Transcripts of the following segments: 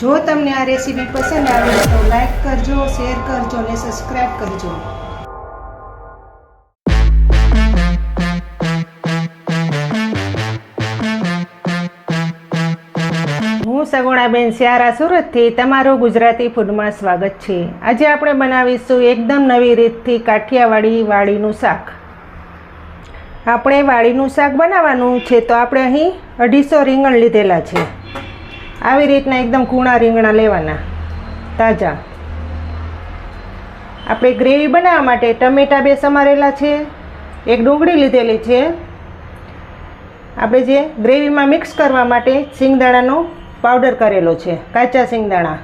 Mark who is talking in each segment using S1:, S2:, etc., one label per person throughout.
S1: જો તમને આ રેસીપી પસંદ આવે તો લાઈક કરજો, શેર કરજો અને સબસ્ક્રાઈબ કરજો. હું સગુણાબેન સ્યારા સુરતથી, તમારું ગુજરાતી ફૂડમાં સ્વાગત છે. આજે આપણે બનાવીશું એકદમ નવી રીતથી કાઠિયાવાડી વાડીનું શાક. આપણે વાડીનું શાક બનાવવાનું છે તો આપણે અહીં અઢીસો રીંગણ લીધેલા છે. આવી રીતના એકદમ કૂણા રીંગણા લેવાના. તાજા. આપણે ગ્રેવી બનાવવા માટે ટમેટા બે સમારેલા છે. એક ડુંગળી લીધેલી છે. આપણે જે ગ્રેવીમાં મિક્સ કરવા માટે સિંગદાણાનો પાવડર કરેલો છે, કાચા સિંગદાણા.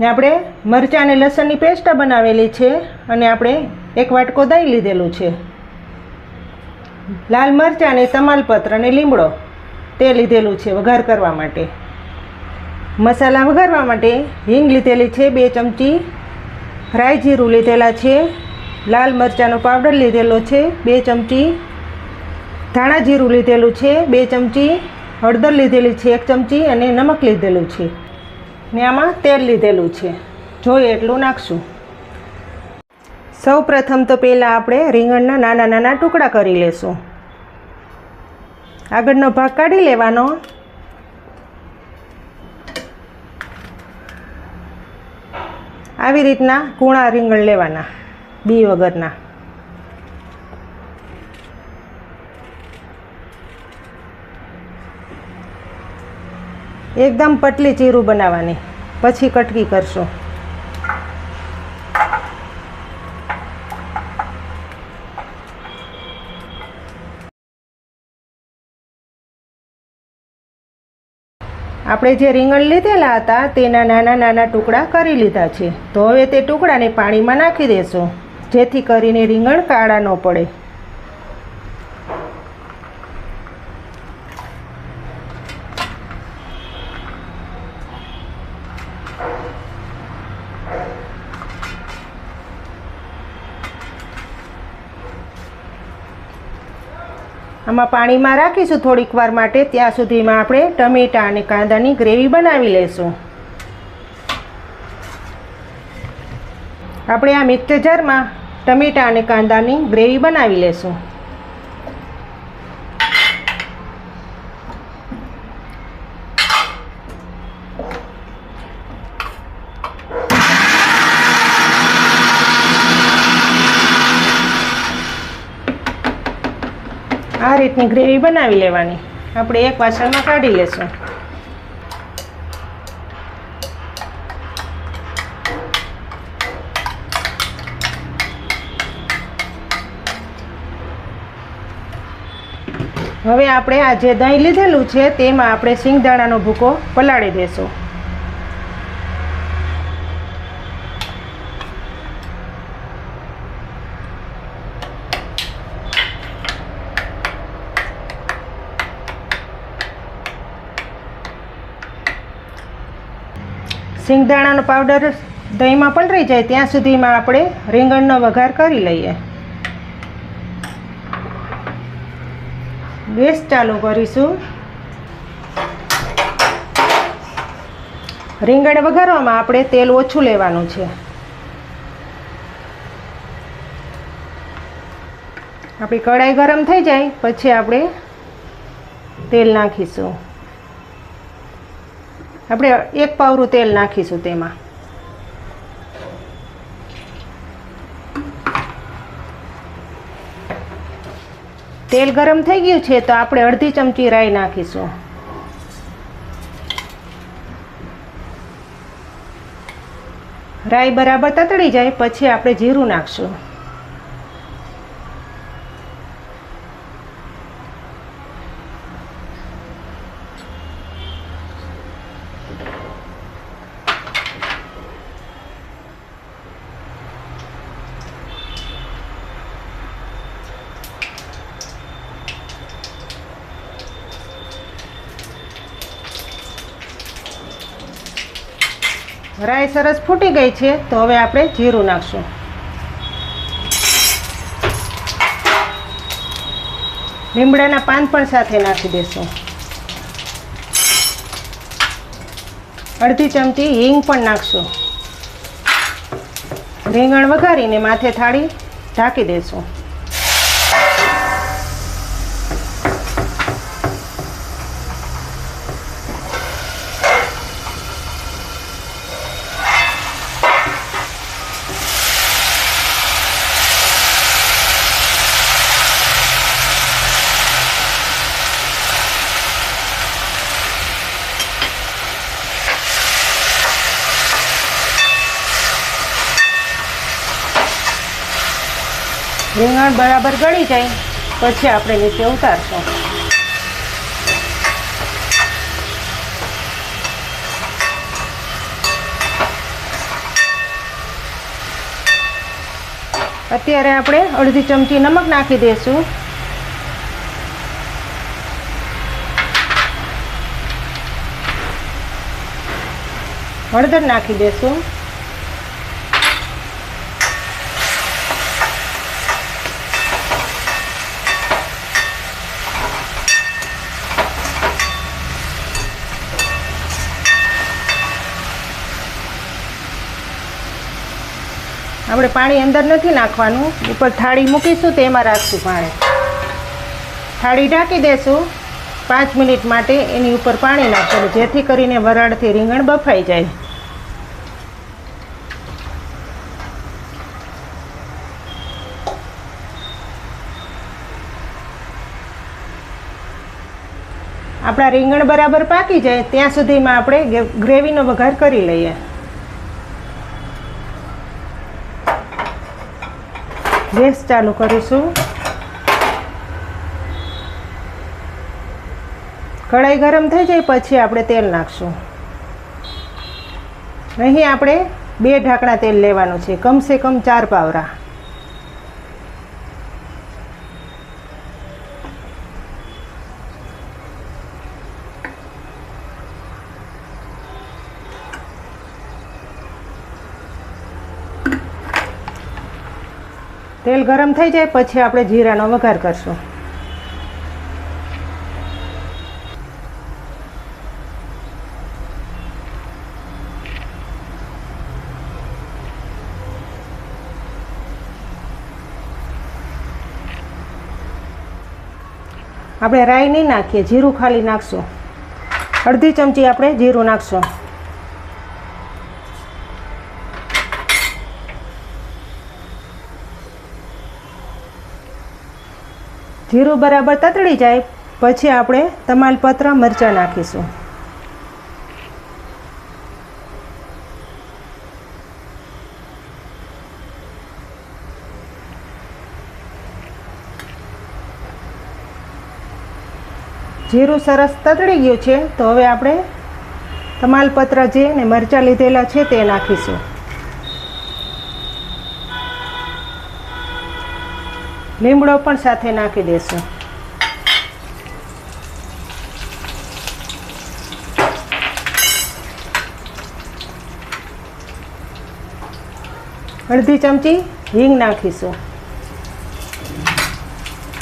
S1: ને આપણે મરચાં અને લસણની પેસ્ટ બનાવેલી છે અને આપણે એક વાટકો દહીં લીધેલું છે. લાલ મરચાં અને તમાલપત્ર અને લીમડો. તે લીધેલું છે વઘાર કરવા માટે. મસાલા વઘારવા માટે હિંગ લીધેલી છે, બે ચમચી. રાઈ જીરું લીધેલા છે, લાલ મરચાંનો પાવડર લીધેલો છે, બે ચમચી. ધાણા જીરું લીધેલું છે, બે ચમચી. હળદર લીધેલી છે, એક ચમચી અને નમક લીધેલું છે. ને આમાં તેલ લીધેલું છે. જોઈએ એટલું નાખશું. સૌ પ્રથમ તો પહેલાં આપણે રીંગણના નાના નાના ટુકડા કરી લેશું. આગળનો ભાગ કાઢી લેવાનો. આવી રીતના કૂણા રીંગણ લેવાના, બી વગરના. એકદમ પટલી ચીરું બનાવવાની, પછી કટકી કરશું. આપણે જે રીંગણ લીધેલા હતા તેના નાના નાના ટુકડા કરી લીધા છે. તો હવે તે ટુકડાને પાણીમાં નાખી દેશું, જેથી કરીને રીંગણ કાળા ન પડે. આમાં પાણીમાં રાખીશું થોડીક વાર માટે. ત્યાં સુધીમાં આપણે ટમેટાં અને કાંદાની ગ્રેવી બનાવી લઈશું આપણે આ મિક્સર જારમાં ટમેટાં અને કાંદાની ગ્રેવી બનાવી લઈશું આ રીતની ગ્રેવી બનાવી લેવાની. આપણે એક વાસણમાં કાઢી લેશું. હવે આપણે આ જે દહીં લીધેલું છે, તેમાં આપણે સિંગદાણાનો ભૂકો પલાળી દેશું. સિંગદાણાનો પાવડર દહીંમાં પલળી જાય ત્યાં સુધીમાં આપણે રીંગણનો વઘાર કરી લઈએ. ગેસ ચાલુ કરીશું. રીંગણ વઘારવામાં આપણે તેલ ઓછું લેવાનું છે. આપણી કઢાઈ ગરમ થઈ જાય, પછી આપણે તેલ નાખીશું. આપણે એક પાવરું તેલ નાખીશું તેમાં. તેલ ગરમ થઈ ગયું છે તો આપણે અડધી ચમચી રાઈ નાખીશું. રાઈ બરાબર તતડી જાય, પછી આપણે જીરું નાખશું. રાઈ સરસ ફૂટી ગઈ છે, તો હવે આપણે જીરું નાખશું. લીમડાના પાન પણ સાથે નાખી દેશું. અડધી ચમચી હિંગ પણ નાખશું. રીંગણ વઘારીને માથે થાળી ઢાંકી દેશું. રીંગણ બરાબર ગળી જાય, પછી આપણે નીચે ઉતારશું. અત્યારે આપણે અડધી ચમચી નમક નાખી દઈશું. હળદર નાખી દઈશું. આપણે પાણી અંદર નથી નાખવાનું. ઉપર થાળી મૂકીશું, તેમાં રાખશું પાણી. થાળી ઢાંકી દેશું. પાંચ મિનિટ માટે એની ઉપર પાણી નાખવાનું, જેથી કરીને વરાળથી રીંગણ બફાઈ જાય. આપણા રીંગણ બરાબર પાકી જાય, ત્યાં સુધીમાં આપણે ગ્રેવીનો વઘાર કરી લઈએ. ગેસ ચાલુ કરીશું. કઢાઈ ગરમ થઈ જાય પછી આપણે તેલ નાખશું. અહીં આપણે બે ઢાંકણા તેલ લેવાનું છે. કમસે કમ ચાર પાવરા. તેલ ગરમ થઈ જાય, પછી આપણે જીરાનો વઘાર કરશું. આપણે રાઈ નહીં નાખીએ, જીરું ખાલી નાખશું. અડધી ચમચી આપણે જીરું નાખશું. જીરું બરાબર તતળી જાય, પછી આપણે તમાલપત્ર મરચાં નાખીશું. જીરું સરસ તતડી ગયું છે, તો હવે આપણે તમાલપત્ર જે ને મરચાં લીધેલા છે તે નાખીશું. લીમડો પણ સાથે નાખી દેશું. અડધી ચમચી હિંગ નાખીશું.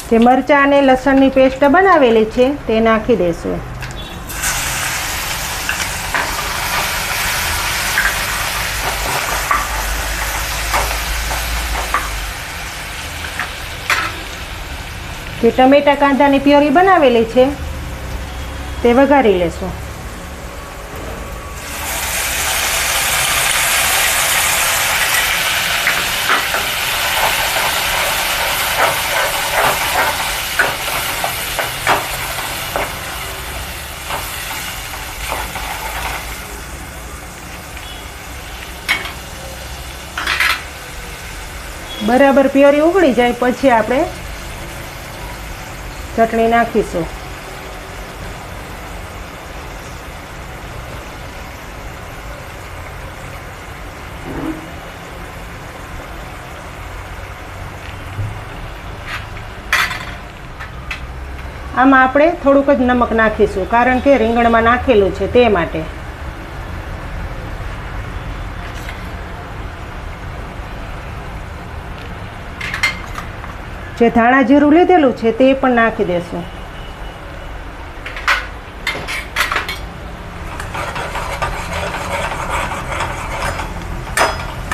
S1: જે મરચાં અને લસણની પેસ્ટ બનાવેલી છે, તે નાખી દઈશું જે ટમેટા, કાંદાની પ્યોરી બનાવેલી છે, તે વઘારી લેશું. બરાબર પ્યોરી ઉગળી જાય, પછી આપણે ચટણી નાખીશું. આમાં આપણે થોડુંક જ નમક નાખીશું, કારણ કે રીંગણમાં નાખેલું છે તે માટે. જે ધાણા જીરું લીધેલું છે તે પણ નાખી દેશું.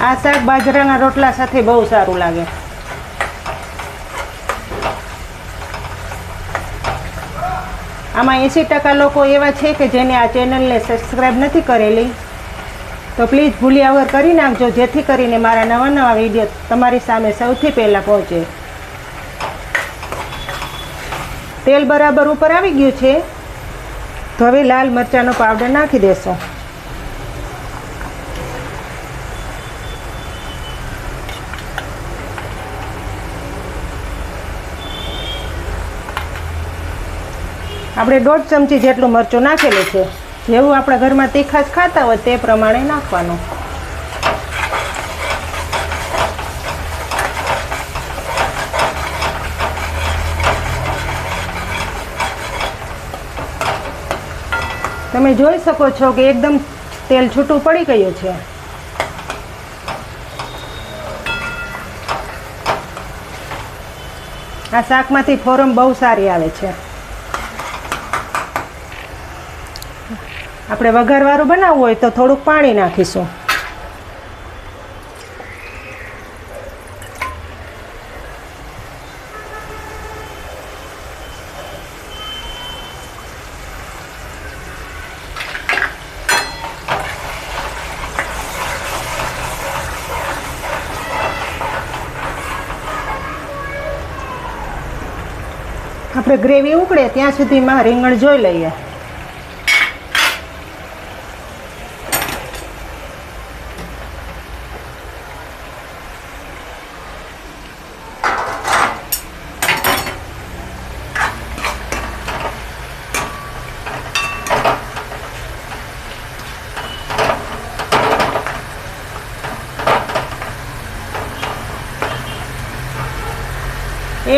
S1: આ શાક બાજરાના રોટલા સાથે બહુ સારું લાગે. આમાં એંસી ટકા લોકો એવા છે કે જેને આ ચેનલને સબસ્ક્રાઈબ નથી કરેલી. તો પ્લીઝ ભૂલ્યા વગર કરી નાખજો, જેથી કરીને મારા નવા નવા વીડિયો તમારી સામે સૌથી પહેલાં પહોંચે. તેલ બરાબર ઉપર આવી ગયું છે, તો હવે લાલ મરચાંનો પાવડર નાખી દેશો. આપણે દોઢ ચમચી જેટલું મરચું નાખેલું છે. જેવું આપણા ઘરમાં તીખાશ ખાતા હોય તે પ્રમાણે નાખવાનું. તમે જોઈ શકો છો કે એકદમ તેલ છૂટું પડી ગયું છે. આ શાકમાંથી ફોરમ બહુ સારી આવે છે. આપણે વઘારવાળું બનાવવું હોય તો થોડુંક પાણી નાખીશું. આપણે ગ્રેવી ઉકળે ત્યાં સુધીમાં રીંગણ જોઈ લઈએ.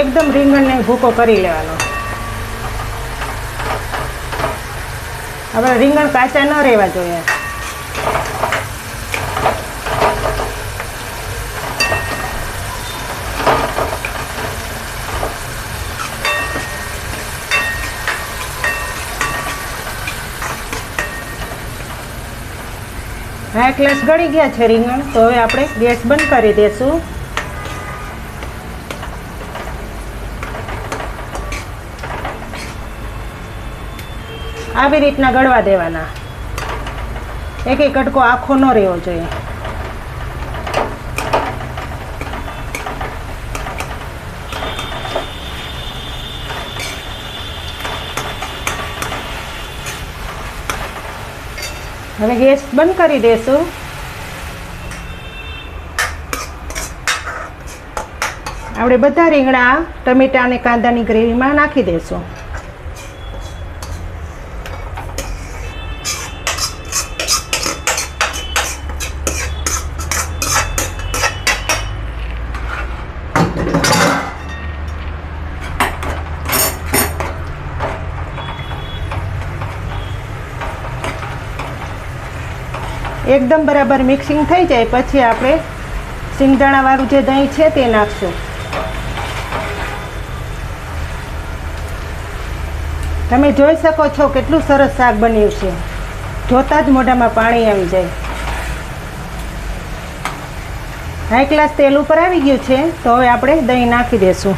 S1: એકદમ રીંગણને ભૂકો કરી લેવાનો. હવે રીંગણ કાચા ન રહેવા જોઈએ. હા ગ્લાસ ગળી ગયા છે રીંગણ, તો હવે આપણે ગેસ બંધ કરી દઈશું આવી રીતના ગળવા દેવાના. એક એક કટકો આખો ન રહેવો જોઈએ. હવે ગેસ બંધ કરી દેશું. આપણે બધા રીંગણા ટમેટા અને કાંદાની ગ્રેવીમાં નાખી દઈશું એકદમ બરાબર મિક્સિંગ થઈ જાય. પછી આપણે સિંગદાણાવાળું જે દહીં છે તે નાખશું. તમે જોઈ શકો છો કેટલું સરસ શાક બન્યું છે. જોતાં જ મોઢામાં પાણી આવી જાય. હાઈ ક્લાસ તેલ ઉપર આવી ગયું છે, તો હવે આપણે દહીં નાખી દઈશું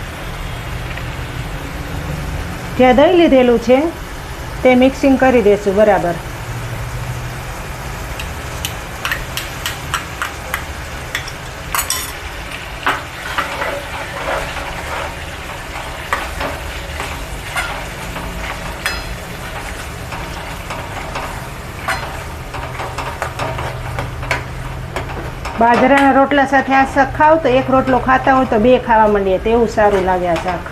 S1: જે દહીં લીધેલું છે, તે મિક્સિંગ કરી દઈશું બરાબર. બાજરાના રોટલા સાથે આ શાક ખાવ તો એક રોટલો ખાતા હોય તો બે ખાવા માંડીએ તેવું સારું લાગે આ શાક.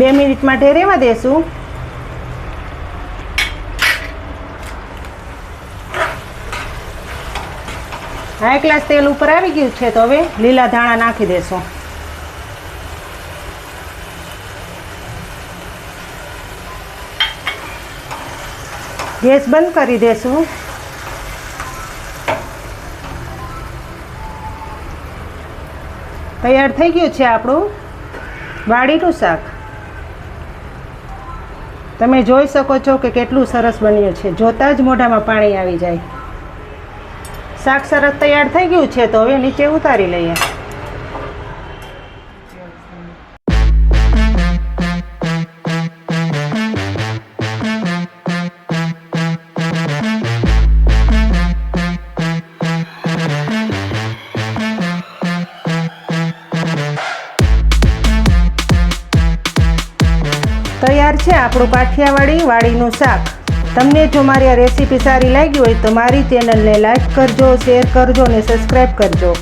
S1: બે મિનિટ માટે રહેવા દેશું. હાઈ ગ્લાસ તેલ ઉપર આવી ગયું છે તો હવે લીલા ધાણા નાખી દેશું. ગેસ બંધ કરી દેશું. તૈયાર થઈ ગયું છે આપણું વાડીનું શાક. તમે જોઈ શકો છો કે કેટલું સરસ બન્યું છે. જોતાં જ મોઢામાં પાણી આવી જાય. શાક સરસ તૈયાર થઈ ગયું છે તો હવે નીચે ઉતારી લઈએ. તૈયાર છે આપણું કાઠિયાવાડી વાડીનું શાક. તમને જો મારી આ રેસીપી સારી લાગી હોય તો મારી ચેનલને લાઈક કરજો, શેર કરજો અને સબસ્ક્રાઈબ કરજો.